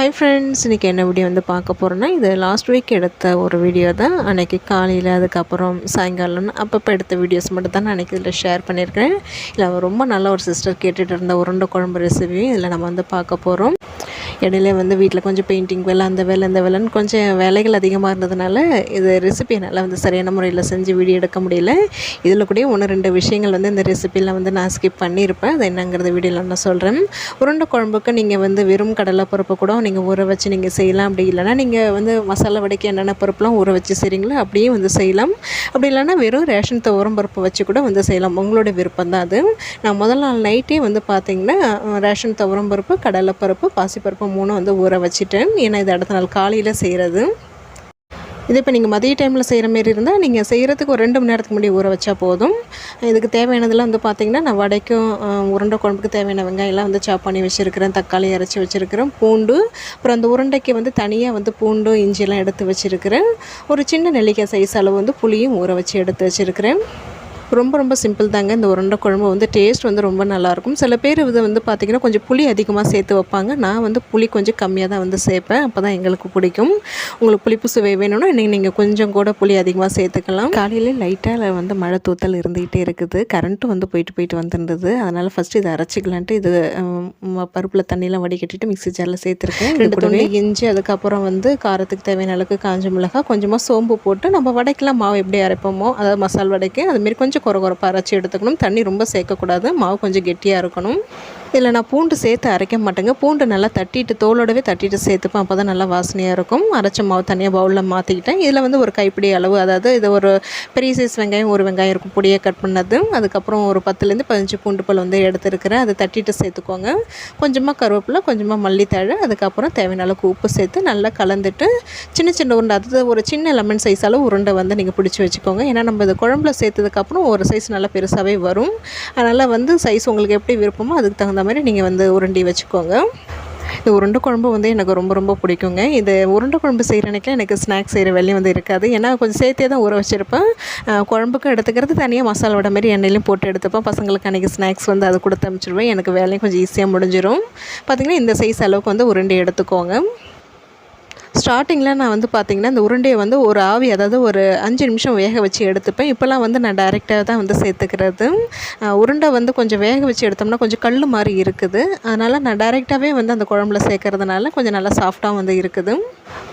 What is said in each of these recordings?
Hi friends இன்றைக்கி என்ன video வந்து பார்க்க போகிறோன்னா இது லாஸ்ட் வீக் எடுத்த ஒரு வீடியோ தான். அன்றைக்கி காலையில் அதுக்கப்புறம் சாயங்காலம் அப்பப்போ எடுத்த வீடியோஸ் மட்டும் தான் நான் அன்றைக்கி இதில் ஷேர் பண்ணியிருக்கிறேன் இல்லை ரொம்ப நல்ல ஒரு சிஸ்டர் கேட்டுகிட்டு இருந்த உருண்டை குழம்பு ரெசிபியும் இதில் நம்ம வந்து பார்க்க போகிறோம் இடையில வந்து வீட்டில் கொஞ்சம் பெயிண்டிங் வேலை அந்த வேலை இந்த வேலைன்னு கொஞ்சம் வேலைகள் அதிகமாக இருந்ததுனால இது ரெசிபி என்னால் வந்து சரியான முறையில் செஞ்சு வீடியோ எடுக்க முடியல. இதில் கூட ஒன்று ரெண்டு விஷயங்கள் வந்து இந்த ரெசிபியில் வந்து நான் ஸ்கிப் பண்ணியிருப்பேன். அது என்னங்கிறத வீடியோவில் நான் சொல்கிறேன் உருண்டை குழம்புக்கு நீங்கள் வந்து வெறும் கடலை பருப்பு கூட நீங்கள் ஊற வச்சு நீங்கள் செய்யலாம். அப்படி இல்லைனா நீங்கள் வந்து மசாலா வடைக்கு என்னென்ன பருப்புலாம் ஊற வச்சு செய்கிறீங்களோ அப்படியே வந்து செய்யலாம். அப்படி இல்லைனா வெறும் ரேஷன் துவரம் பருப்பு வச்சு கூட வந்து செய்யலாம். உங்களோட விருப்பம் தான் அது. நான் முதல் நாள் நைட்டே வந்து பார்த்தீங்கன்னா ரேஷன் துவரம் பருப்பு கடலை பருப்பு பாசிப்பருப்பு மூணும் வந்து ஊற வச்சுட்டேன். ஏன்னா இது அடுத்த நாள் காலையில் செய்கிறது இது இப்போ நீங்கள் மதிய டைமில் செய்கிற மாரி இருந்தால் நீங்கள் செய்கிறதுக்கு ஒரு ரெண்டு மணி நேரத்துக்கு முன்னாடி ஊற வச்சா போதும். இதுக்கு தேவையானதெல்லாம் வந்து பார்த்திங்கன்னா நான் வடைக்கும் உருண்டை குழம்புக்கு தேவையான வெங்காயம்லாம் வந்து சாப் பண்ணி வச்சுருக்கிறேன். தக்காளி அரைச்சி வச்சுருக்கிறேன். பூண்டு அப்புறம் அந்த உருண்டைக்கு வந்து தனியாக வந்து பூண்டும் இஞ்சியெல்லாம் எடுத்து வச்சுருக்கிறேன். ஒரு சின்ன நெல்லிக்காய் சைஸ் அளவு வந்து புளியும் ஊற வச்சு எடுத்து வச்சுருக்கிறேன். ரொம்ப ரொம்ப சிம்பிள் தாங்க. இந்த உருண்டை குழம்பு வந்து டேஸ்ட் வந்து ரொம்ப நல்லாயிருக்கும். சில பேர் இது வந்து பார்த்திங்கன்னா கொஞ்சம் புளி அதிகமாக சேர்த்து வைப்பாங்க. நான் வந்து புளி கொஞ்சம் கம்மியாக தான் வந்து சேர்ப்பேன். அப்போ தான் எங்களுக்கு பிடிக்கும். உங்களுக்கு புளிப்பு சுவை வேணும்னா இன்றைக்கி நீங்கள் கொஞ்சம் கூட புளி அதிகமாக சேர்த்துக்கலாம். காலையில் லைட்டாக வந்து மழை தூத்தல் இருந்துகிட்டே இருக்குது. கரண்ட்டும் வந்து போயிட்டு போயிட்டு வந்துருந்தது. அதனால் ஃபஸ்ட்டு இதை அரைச்சிக்கலான்ட்டு இது பருப்பில் தண்ணியெலாம் வடிகட்டிட்டு மிக்ஸி ஜாரில் சேர்த்துருக்கேன். ரெண்டு கூடவே இஞ்சி அதுக்கப்புறம் வந்து காரத்துக்கு தேவையான அளவுக்கு காஞ்ச மிளகாய் கொஞ்சமாக சோம்பு போட்டு நம்ம வடைக்கெலாம் மாவு எப்படி அரைப்போமோ அதாவது மசால் வடைக்கு அதுமாரி கொஞ்சம் கொஞ்சம் குறை குறைப்பாக அரைச்சி எடுத்துக்கணும். தண்ணி ரொம்ப சேர்க்கக்கூடாது. மாவு கொஞ்சம் கெட்டியாக இருக்கணும். இதில் நான் பூண்டு சேர்த்து அரைக்க மாட்டேங்க. பூண்டு நல்லா தட்டிட்டு தோலோடவே தட்டிட்டு சேர்த்துப்பேன். அப்போ தான் நல்லா வாசனையாக இருக்கும். அரைச்ச மாவு தனியாக பவுலில் மாற்றிக்கிட்டேன் இதில் வந்து ஒரு கைப்பிடி அளவு அதாவது இது ஒரு பெரிய சைஸ் வெங்காயம் ஒரு வெங்காயம் இருக்கும். பொடியை கட் பண்ணது. அதுக்கப்புறம் ஒரு பத்துலேருந்து பதினஞ்சு பூண்டு பல் வந்து எடுத்துருக்கிறேன். அதை தட்டிட்டு சேர்த்துக்கோங்க. கொஞ்சமாக கருவேப்பிலை கொஞ்சமாக மல்லித்தழை அதுக்கப்புறம் தேவையான அளவுக்கு உப்பு சேர்த்து நல்லா கலந்துட்டு சின்ன சின்ன உருண்டை அதாவது ஒரு சின்ன லெமன் சைஸ் அளவு உருண்டை வந்து நீங்கள் பிடிச்சி வச்சுக்கோங்க. ஏன்னா நம்ம இது குழம்புல சேர்த்ததுக்கப்புறம் ஒரு சைஸ் நல்லா பெருசாகவே வரும். அதனால் வந்து சைஸ் உங்களுக்கு எப்படி விருப்பமோ அதுக்கு தகுந்த மாதிரி நீங்கள் வந்து உருண்டி வச்சுக்கோங்க. இந்த உருண்டை குழம்பு வந்து எனக்கு ரொம்ப ரொம்ப பிடிக்குங்க. இது உருண்டை குழம்பு செய்கிற எனக்கு ஸ்நாக்ஸ் செய்கிற வேலையும் வந்து இருக்காது. ஏன்னா கொஞ்சம் சேர்த்தே தான் ஊற வச்சுருப்பேன். குழம்புக்கு எடுத்துக்கிறது தனியாக மசாலா விட மாதிரி எண்ணெயிலையும் போட்டு எடுத்துப்பேன். பசங்களுக்கு அன்றைக்கி ஸ்நாக்ஸ் வந்து அதை கொடுத்து அனுப்பிச்சிடுவேன். எனக்கு வேலையும் கொஞ்சம் ஈஸியாக முடிஞ்சிடும் பார்த்திங்கன்னா இந்த சைஸ் அளவுக்கு வந்து உருண்டை எடுத்துக்கோங்க. ஸ்டார்டிங்கில் நான் வந்து பார்த்திங்கன்னா இந்த உருண்டையை வந்து ஒரு ஆவி அதாவது ஒரு அஞ்சு நிமிஷம் வேக வச்சு எடுத்துப்பேன். இப்போல்லாம் வந்து நான் டைரெக்டாக தான் வந்து சேர்த்துக்கிறது. உருண்டை வந்து கொஞ்சம் வேக வச்சு எடுத்தோம்னா கொஞ்சம் கல் மாதிரி இருக்குது. அதனால் நான் டைரெக்டாகவே வந்து அந்த குழம்புல சேர்க்கறதுனால கொஞ்சம் நல்லா சாஃப்டாக வந்து இருக்குது.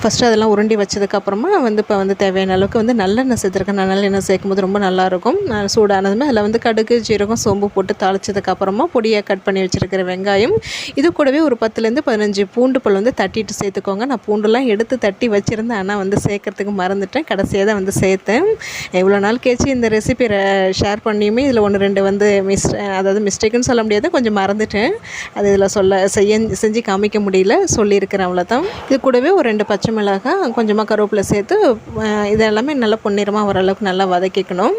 ஃபஸ்ட்டு அதெல்லாம் உருண்டி வச்சதுக்கப்புறமா வந்து இப்போ வந்து தேவையான அளவுக்கு வந்து நல்லெண்ணெய் சேர்த்துருக்கேன். நல்லெண்ணெய் சேர்க்கும்போது ரொம்ப நல்லாயிருக்கும் சூடானதுமே அதில் வந்து கடுகு ஜீரகம் சோம்பு போட்டு தாளிச்சதுக்கப்புறமா பொடியாக கட் பண்ணி வச்சுருக்கிற வெங்காயம். இது கூடவே ஒரு பத்துலேருந்து பதினஞ்சு பூண்டு பல் வந்து தட்டிட்டு சேர்த்துக்கோங்க. நான் பூண்டுலாம் எடுத்து தட்டி வச்சுருந்தேன் ஆனால் வந்து சேர்க்குறதுக்கு மறந்துட்டேன். கடைசியாக தான் வந்து சேர்த்தேன். இவ்வளோ நாள் கேச்சு இந்த ரெசிபி ஷேர் பண்ணியுமே இதில் ஒன்று ரெண்டு வந்து மிஸ் அதாவது மிஸ்டேக்குன்னு சொல்ல முடியாது. கொஞ்சம் மறந்துட்டேன். அது இதில் சொல்ல செய்ய செஞ்சு காமிக்க முடியல. சொல்லியிருக்கிறேன் அவ்வளோதான் இது கூடவே ஒரு ரெண்டு பச்சை மிளகாய் கொஞ்சமாக கருவேப்பிலை சேர்த்து இதெல்லாமே நல்லா பொன்னிறமாக ஓரளவுக்கு நல்லா வதக்கிக்கணும்.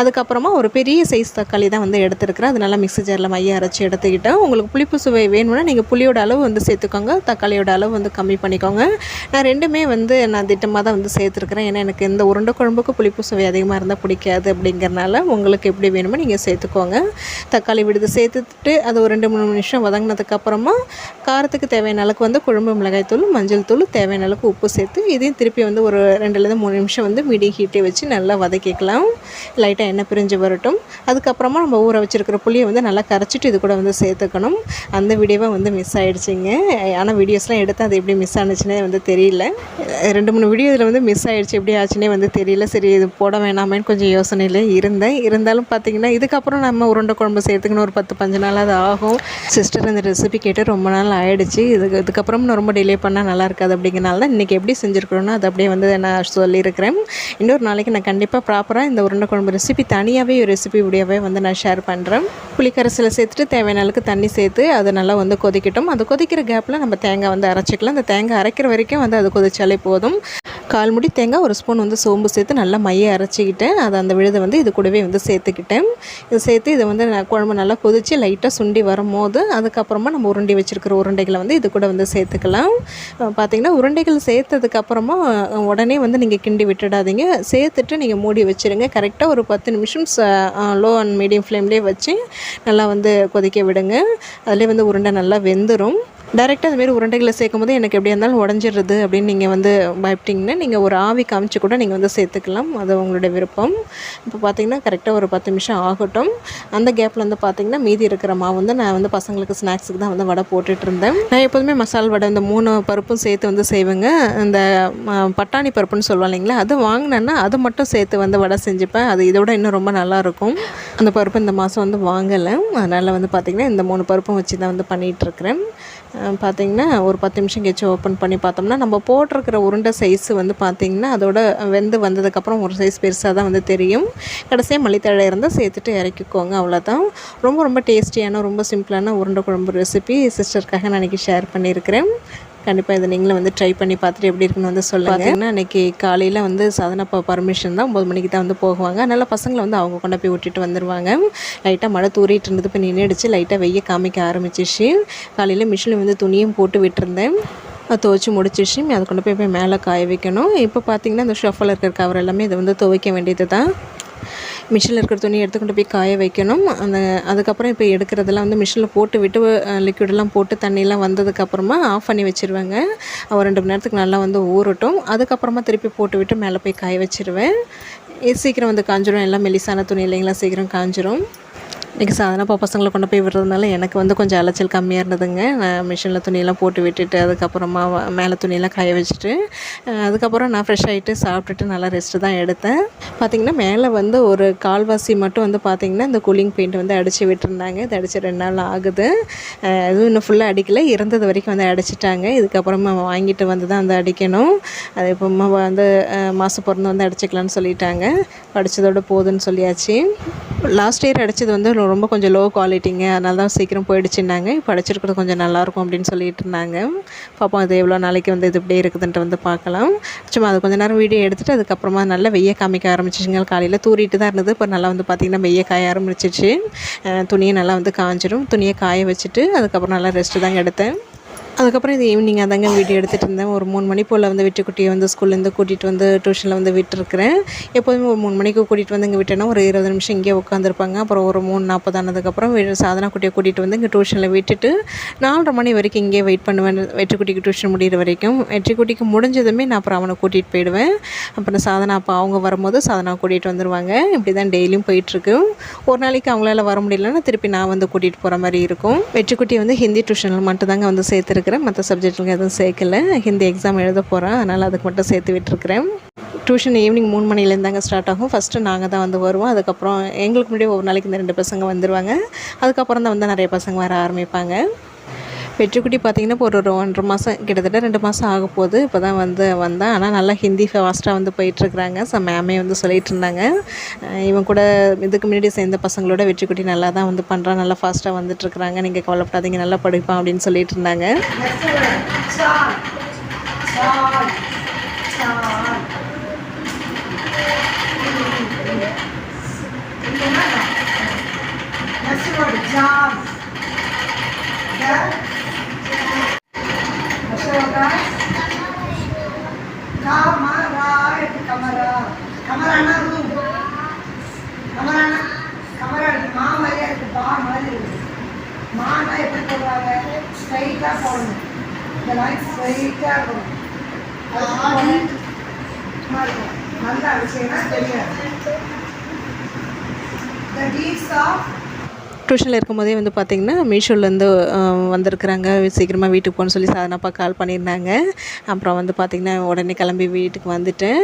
அதுக்கப்புறமா ஒரு பெரிய சைஸ் தக்காளி தான் வந்து எடுத்துருக்கிறேன். அது நல்லா மிக்ஸி ஜாரில் மைய அரைச்சி எடுத்துக்கிட்டேன். உங்களுக்கு புளிப்பு சுவை வேணும்னா நீங்கள் புளியோட அளவு வந்து சேர்த்துக்கோங்க. தக்காளியோட அளவு வந்து கம்மி பண்ணிக்கோங்க. நான் ரெண்டுமே வந்து நான் திட்டமாக தான் வந்து சேர்த்துருக்குறேன். ஏன்னா எனக்கு இந்த உருண்டை குழம்புக்கு புளிப்பு சுவை அதிகமாக இருந்தால் பிடிக்காது அப்படிங்கிறனால உங்களுக்கு எப்படி வேணுமோ நீங்கள் சேர்த்துக்கோங்க. தக்காளி விடுது சேர்த்துட்டு அது ஒரு ரெண்டு மூணு நிமிஷம் வதங்கினதுக்கப்புறமா காரத்துக்கு தேவையான அளவுக்கு வந்து குழம்பு மிளகாய் தூள் மஞ்சள் தூள் தேவையான அளவுக்கு உப்பு சேர்த்து இதையும் திருப்பி வந்து ஒரு ரெண்டுலேருந்து மூணு நிமிஷம் வந்து மீடியம் ஹீட்டே வச்சு நல்லா வதக்கிக்கலாம். லைட்டாக எண்ணெய் பிரிஞ்சு வரட்டும். அதுக்கப்புறமா நம்ம ஊற வச்சுருக்கிற புளியை வந்து நல்லா கரைச்சிட்டு இது கூட வந்து சேர்த்துக்கணும். அந்த வீடியோவை வந்து மிஸ் ஆகிடுச்சிங்க ஆனால் வீடியோஸ்லாம் எடுத்து அது எப்படி மிஸ் ஆனிச்சுன்னே வந்து தெரியும் தெரியல. ரெண்டு மூணு வீடியோ இதில் வந்து மிஸ் ஆகிடுச்சு எப்படி ஆச்சுன்னே வந்து தெரியல. சரி இது போட வேணாமேன்னு கொஞ்சம் யோசனையில் இருந்தேன். இருந்தாலும் பார்த்தீங்கன்னா இதுக்கப்புறம் நம்ம உருண்டை குழம்பு சேர்த்துக்கணும் ஒரு பத்து பஞ்சு நாள் அது ஆகும். சிஸ்டர் அந்த ரெசிபி கேட்டு ரொம்ப நாள் ஆகிடுச்சு இதுக்கு இதுக்கப்புறம் ரொம்ப டிலே பண்ணால் நல்லா இருக்காது அப்படிங்கிறனால தான் இன்றைக்கி எப்படி செஞ்சுருக்கிறோன்னா அது அப்படியே வந்து நான் சொல்லியிருக்கிறேன். இன்னொரு நாளைக்கு நான் கண்டிப்பாக ப்ராப்பராக இந்த உருண்டை குழம்பு ரெசிபி தனியாகவே ஒரு ரெசிபி வீடியோவே வந்து நான் ஷேர் பண்ணுறேன் புளிக்கரசில் சேர்த்துட்டு தேவையான அளவுக்கு தண்ணி சேர்த்து அதை நல்லா வந்து கொதிக்கட்டும். அது கொதிக்கிற கேப்பில் நம்ம தேங்காய் வந்து அரைச்சிக்கலாம். அந்த தேங்காய் அரைக்கிற வரைக்கும் வந்து வந்து அது கொதிச்சாலே போதும். கால் முடி தேங்காய் ஒரு ஸ்பூன் வந்து சோம்பு சேர்த்து நல்லா மையை அரைச்சிக்கிட்டேன் அதை அந்த விழுதை வந்து இது கூடவே வந்து சேர்த்துக்கிட்டேன். இது சேர்த்து இதை வந்து குழம்பு நல்லா கொதித்து லைட்டாக சுண்டி வரும்போது அதுக்கப்புறமா நம்ம உருண்டி வச்சுருக்கிற உருண்டைகளை வந்து இது கூட வந்து சேர்த்துக்கலாம். பார்த்திங்கன்னா உருண்டைகள் சேர்த்ததுக்கப்புறமா உடனே வந்து நீங்கள் கிண்டி விட்டுடாதீங்க. சேர்த்துட்டு நீங்கள் மூடி வச்சுருங்க. கரெக்டாக ஒரு பத்து நிமிஷம் லோ அண்ட் மீடியம் ஃப்ளேம்லேயே வச்சு நல்லா வந்து கொதிக்க விடுங்க. அதிலே வந்து உருண்டை நல்லா வெந்துடும் டைரெக்டாக அதுமாரி உருண்டைகளை சேர்க்கும் போது எனக்கு எப்படியா இருந்தாலும் உடஞ்சிடுறது அப்படின்னு நீங்கள் வந்து பயப்பிட்டிங்கன்னா நீங்கள் ஒரு ஆவி காமிச்சு கூட நீங்கள் வந்து சேர்த்துக்கலாம். அது உங்களுடைய விருப்பம். இப்போ பார்த்தீங்கன்னா கரெக்டாக ஒரு பத்து நிமிஷம் ஆகட்டும். அந்த கேப்பில் வந்து பார்த்திங்கன்னா மீதி இருக்கிற மாவு வந்து நான் வந்து பசங்களுக்கு ஸ்நாக்ஸுக்கு தான் வந்து வடை போட்டுட்டு இருந்தேன் நான் எப்போதுமே மசால் வடை இந்த மூணு பருப்பும் சேர்த்து வந்து செய்வேங்க. இந்த பட்டாணி பருப்புன்னு சொல்லுவாங்க இல்லைங்களா அது வாங்கினேன்னா அது மட்டும் சேர்த்து வந்து வடை செஞ்சுப்பேன். அது இதோட இன்னும் ரொம்ப நல்லாயிருக்கும். அந்த பருப்பு இந்த மாதம் வந்து வாங்கலை. அதனால் வந்து பார்த்திங்கன்னா இந்த மூணு பருப்பும் வச்சு தான் வந்து பண்ணிகிட்ருக்கிறேன் பார்த்திங்கன்னா ஒரு பத்து நிமிஷம் கழிச்சு ஓப்பன் பண்ணி பார்த்தோம்னா நம்ம போட்டிருக்கிற உருண்டை சைஸ் வந்து பார்த்திங்கன்னா அதோட வெந்து வந்ததுக்கப்புறம் ஒரு சைஸ் பெருசாக தான் வந்து தெரியும். கடைசியாக மல்லித்தழை இருந்தால் சேர்த்துட்டு இறக்கிக்கோங்க அவ்வளோதான் ரொம்ப ரொம்ப டேஸ்டியான ரொம்ப சிம்பிளான உருண்டை குழம்பு ரெசிபி சிஸ்டருக்காக நான் இன்றைக்கி ஷேர் பண்ணியிருக்கிறேன். கண்டிப்பாக இதை நீங்களும் வந்து ட்ரை பண்ணி பார்த்துட்டு எப்படி இருக்குன்னு வந்து சொல்லுங்கள் பார்த்தீங்கன்னா அன்றைக்கி காலையில் வந்து சாதனப்பா பர்மிஷன் தான் ஒம்பது மணிக்கு தான் வந்து போகுவாங்க. அதனால் பசங்களை வந்து அவங்க கொண்டு போய் விட்டுட்டு வந்துடுவாங்க லைட்டாக மழை தூரிட்டு இருந்தது இப்போ நின்றுடுச்சு லைட்டாக வெய்ய காமிக்க ஆரம்பிச்சிச்சு. காலையில் மிஷினில் வந்து துணியும் போட்டு விட்டுருந்தேன். அது துவைச்சி முடிச்சிச்சு. அதை கொண்டு போய் போய் மேலே காய வைக்கணும். இப்போ பார்த்தீங்கன்னா இந்த ஷஃபில் இருக்கிற கவர் எல்லாமே இதை வந்து துவைக்க வேண்டியது தான் மிஷினில் இருக்கிற துணியை எடுத்துக்கொண்டு போய் காய வைக்கணும். அந்த அதுக்கப்புறம் இப்போ எடுக்கிறதெல்லாம் வந்து மிஷினில் போட்டு விட்டு லிக்விடெல்லாம் போட்டு தண்ணியெல்லாம் வந்ததுக்கப்புறமா ஆஃப் பண்ணி வச்சுருவேங்க. ஒரு ரெண்டு மணி நேரத்துக்கு நல்லா வந்து ஊறட்டும். அதுக்கப்புறமா திருப்பி போட்டு விட்டு மேலே போய் காய வச்சிருவேன். சீக்கிரம் வந்து காஞ்சிரும். எல்லாம் மெலிசான துணி இல்லைங்களா சீக்கிரம் காஞ்சிரும். இன்றைக்கி சாதாரண பசங்களை கொண்டு போய் விடுறதுனால எனக்கு வந்து கொஞ்சம் அலைச்சல் கம்மியாக இருந்ததுங்க. நான் மிஷினில் துணியெல்லாம் போட்டு விட்டுட்டு அதுக்கப்புறமா மேலே துணியெல்லாம் காய வச்சுட்டு அதுக்கப்புறம் நான் ஃப்ரெஷ் ஆகிட்டு சாப்பிட்டுட்டு நல்லா ரெஸ்ட்டு தான் எடுத்தேன். பார்த்திங்கன்னா மேலே வந்து ஒரு கால்வாசி மட்டும் வந்து பார்த்திங்கன்னா இந்த கூலிங் பெயிண்ட் வந்து அடித்து விட்டுருந்தாங்க. இது அடித்து ரெண்டு நாள் ஆகுது. எதுவும் அதுவும் இன்னும் ஃபுல்லாக அடிக்கலை. இருந்தது வரைக்கும் வந்து அடிச்சிட்டாங்க. இதுக்கப்புறமா வாங்கிட்டு வந்து தான் வந்து அடிக்கணும். அது இப்போ வந்து மாதம் பிறந்து வந்து அடிச்சுக்கலான்னு சொல்லிட்டாங்க. அடித்ததோட போதுன்னு சொல்லியாச்சு. லாஸ்ட் இயர் அடித்தது வந்து ரொம்ப கொஞ்சம் லோ குவாலிட்டிங்க அதனால தான் சீக்கிரம் போயிடுச்சுன்னாங்க. இப்போ அடிச்சிருக்கிறது கொஞ்சம் நல்லாயிருக்கும் அப்படின்னு சொல்லிட்டு இருந்தாங்க. பார்ப்போம் அது எவ்வளோ நாளைக்கு வந்து இது இப்படியே இருக்குதுன்ட்டு வந்து பார்க்கலாம். சும்மா அது கொஞ்ச நேரம் வீடியோ எடுத்துகிட்டு அதுக்கப்புறமா நல்லா வெய்ய காமிக்க ஆரம்பிச்சிச்சுங்க. காலையில் தூரிட்டு தான் இருந்தது. இப்போ நல்லா வந்து பார்த்திங்கன்னா வெய்ய காய ஆரம்பிச்சிச்சு. துணியை நல்லா வந்து காஞ்சிடும் துணியை காய வச்சுட்டு அதுக்கப்புறம் நல்லா ரெஸ்ட்டு தாங்க எடுத்தேன். அதுக்கப்புறம் இது ஈவினிங் அதாங்க வீடியோ எடுத்துகிட்டு இருந்தேன். ஒரு மூணு மணி போல் வந்து விட்டுக்குட்டியை வந்து ஸ்கூல்லேருந்து கூட்டிகிட்டு வந்து டியூஷனில் வந்து விட்டுருக்குறேன். எப்போதுமே ஒரு மூணு மணிக்கு கூட்டிகிட்டு வந்து இங்கே விட்டேன்னா ஒரு இருபது நிமிஷம் இங்கே உட்காந்துருப்பாங்க அப்புறம் ஒரு மூணு நாற்பது ஆனதுக்கப்புறம் வீடு சாதனா குட்டியை கூட்டிகிட்டு வந்து இங்கே டியூஷனில் விட்டுட்டு நாலரை மணி வரைக்கும் இங்கே வெயிட் பண்ணுவேன். வெற்றிக்குட்டிக்கு டியூஷன் முடிகிற வரைக்கும். வெற்றிக்குட்டிக்கு முடிஞ்சதுமே நான் அப்புறம் அவனை கூட்டிகிட்டு போயிடுவேன். அப்புறம் சாதனா அப்போ அவங்க வரும்போது சாதனா கூட்டிகிட்டு வந்துடுவாங்க இப்படி தான் டெய்லியும் போயிட்டுருக்கு. ஒரு நாளைக்கு அவங்களால வர முடியலன்னா திருப்பி நான் வந்து கூட்டிகிட்டு போகிற மாதிரி இருக்கும். வெற்றிக்குட்டியை வந்து ஹிந்தி டியூஷனில் மட்டும்தாங்க வந்து சேர்த்துருக்கு சேர்த்துருக்குறேன் மற்ற சப்ஜெக்ட்டுக்கு எதுவும் சேர்க்கல. ஹிந்தி எக்ஸாம் எழுத போகிறேன் அதனால் அதுக்கு மட்டும் சேர்த்து விட்டுருக்குறேன். டியூஷன் ஈவினிங் மூணு மணிலேருந்தாங்க ஸ்டார்ட் ஆகும். ஃபஸ்ட்டு நாங்கள் தான் வந்து வருவோம். அதுக்கப்புறம் எங்களுக்கு முன்னாடி ஒரு நாளைக்கு இந்த ரெண்டு பசங்க வந்துடுவாங்க அதுக்கப்புறம் தான் வந்து நிறைய பசங்க வர ஆரம்பிப்பாங்க. வெற்றிக்குட்டி பார்த்தீங்கன்னா இப்போ ஒரு ஒன்றரை மாதம் கிட்டத்தட்ட ரெண்டு மாதம் ஆக போகுது. இப்போ தான் வந்து வந்தேன். ஆனால் நல்லா ஹிந்தி ஃபாஸ்ட்டாக வந்து போயிட்டுருக்குறாங்க. ஸோ மேமே வந்து சொல்லிகிட்டு இருந்தாங்க. இவன் கூட இதுக்கு முன்னாடி சேர்ந்த பசங்களோட வெற்றிக்குட்டி நல்லா தான் வந்து பண்ணுறான் நல்லா ஃபாஸ்ட்டாக வந்துட்டுருக்குறாங்க. நீங்கள் கவலைப்படாதீங்க. நல்லா படிப்பான் அப்படின்னு சொல்லிட்டு இருந்தாங்க. இந்த மாதிரி இருக்கும். நல்லா அடிச்சீங்கன்னா தெரியாது டியூஷனில் இருக்கும்போதே வந்து பார்த்திங்கன்னா மீஷோலேருந்து வந்திருக்கிறாங்க. சீக்கிரமாக வீட்டுக்கு போகணும்னு சொல்லி சாதனாப்பா கால் பண்ணியிருந்தாங்க. அப்புறம் வந்து பார்த்திங்கன்னா உடனே கிளம்பி வீட்டுக்கு வந்துட்டேன்.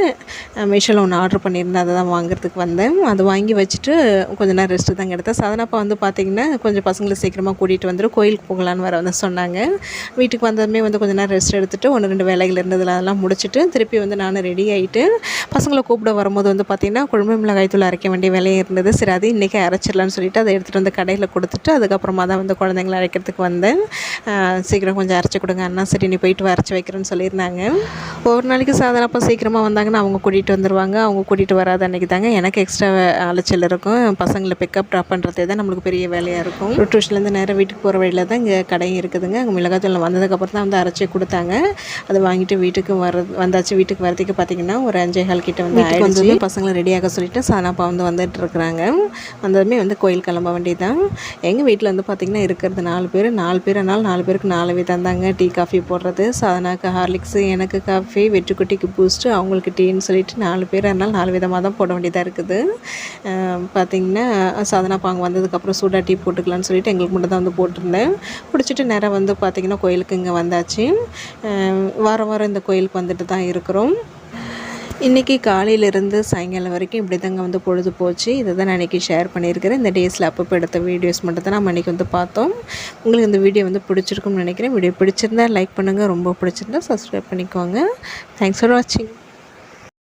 மீஷோவில் ஒன்று ஆர்டர் பண்ணியிருந்தேன். அதை தான் வாங்குறதுக்கு வந்தேன். அது வாங்கி வச்சுட்டு கொஞ்ச நேரம் ரெஸ்ட்டு தாங்க எடுத்தேன். சாதனாப்பா வந்து பார்த்திங்கன்னா கொஞ்சம் பசங்களை சீக்கிரமாக கூட்டிகிட்டு வந்துடும் கோயிலுக்கு போகலான்னு வர வந்து சொன்னாங்க. வீட்டுக்கு வந்ததுமே வந்து கொஞ்ச நேரம் ரெஸ்ட் எடுத்துகிட்டு ஒன்று ரெண்டு வேலைகள் இருந்ததில் அதெல்லாம் முடிச்சுட்டு திருப்பி வந்து நான் ரெடி ஆகிட்டு பசங்களை கூப்பிட வரும்போது வந்து பார்த்திங்கன்னா குழம்பு மிளகாய் தூள் அரைக்க வேண்டிய வேலையும் இருந்தது. சரி அது இன்றைக்கி அரைச்சிடலான்னு சொல்லிட்டு அதை எடுத்துகிட்டு வந்து கடை கடையில் கொடுத்துட்டு அதுக்கப்புறமா தான் வந்து குழந்தைங்கள அரைக்கிறதுக்கு வந்தேன். சீக்கிரம் கொஞ்சம் அரைச்சி கொடுங்க அண்ணா சரி நீ போயிட்டு அரைச்சி வைக்கிறேன்னு சொல்லியிருந்தாங்க. ஒவ்வொரு நாளைக்கு சாதாரணப்போ சீக்கிரமாக வந்தாங்கன்னா அவங்க கூட்டிகிட்டு வந்துடுவாங்க அவங்க கூட்டிகிட்டு வராத அன்றைக்கி தாங்க எனக்கு எக்ஸ்ட்ரா அலைச்சல் இருக்கும். பசங்களை பிக்கப் ட்ராப் பண்ணுறதே தான் நம்மளுக்கு பெரிய வேலையாக இருக்கும். டியூஷன்லேருந்து நேராக வீட்டுக்கு போகிற வழியில் தான் இங்கே கடையும் இருக்குதுங்க. அங்கே மிளகாத்தூள் வந்ததுக்கப்புறம் தான் வந்து அரைச்சி கொடுத்தாங்க. அதை வாங்கிட்டு வீட்டுக்கு வர வந்தாச்சு. வீட்டுக்கு வரதுக்கு பார்த்தீங்கன்னா ஒரு அஞ்சே கால் கிட்ட வந்து ஆயிடுச்சு. பசங்களை ரெடியாக சொல்லிட்டு சானாப்பா வந்து வந்துட்டு இருக்கிறாங்க. வந்ததுமே வந்து கோயில் கிளம்ப வேண்டியதுதான். எங்கள் வீட்டில் வந்து பார்த்திங்கன்னா இருக்கிறது நாலு பேர் நாலு பேர்னாலும் நாலு பேருக்கு நாலு விதம் தாங்க. டீ காஃபி போடுறது. சாதனாக்கு ஹார்லிக்ஸு எனக்கு காஃபி வெற்றுக்குட்டிக்கு பூஸ்ட்டு அவங்களுக்கு டீன்னு சொல்லிட்டு நாலு பேர் அதனால் நாலு விதமாக தான் போட வேண்டியதாக இருக்குது. பார்த்திங்கன்னா சாதனா பாங்க வந்ததுக்கப்புறம் சூடாக டீ போட்டுக்கலான்னு சொல்லிட்டு எங்களுக்கு மட்டும் தான் வந்து போட்டிருந்தேன். பிடிச்சிட்டு நேரம் வந்து பார்த்திங்கன்னா கோயிலுக்கு இங்கே வந்தாச்சு. வாரம் வாரம் இந்த கோயிலுக்கு வந்துட்டு தான் இருக்கிறோம். இன்றைக்கி காலையிலேருந்து சாயங்காலம் வரைக்கும் இப்படி தாங்க வந்து பொழுது போச்சு. இதை தான் நான் இன்றைக்கி ஷேர் பண்ணியிருக்கிறேன். இந்த டேஸில் அப்பப்போ எடுத்த வீடியோஸ் மட்டும் தான் நம்ம இன்றைக்கி வந்து பார்த்தோம். உங்களுக்கு இந்த வீடியோ வந்து பிடிச்சிருக்கும்னு நினைக்கிறேன். வீடியோ பிடிச்சிருந்தா லைக் பண்ணுங்கள் ரொம்ப பிடிச்சிருந்தா சப்ஸ்கிரைப் பண்ணிக்கோங்க. தேங்க்ஸ் ஃபார் வாட்சிங்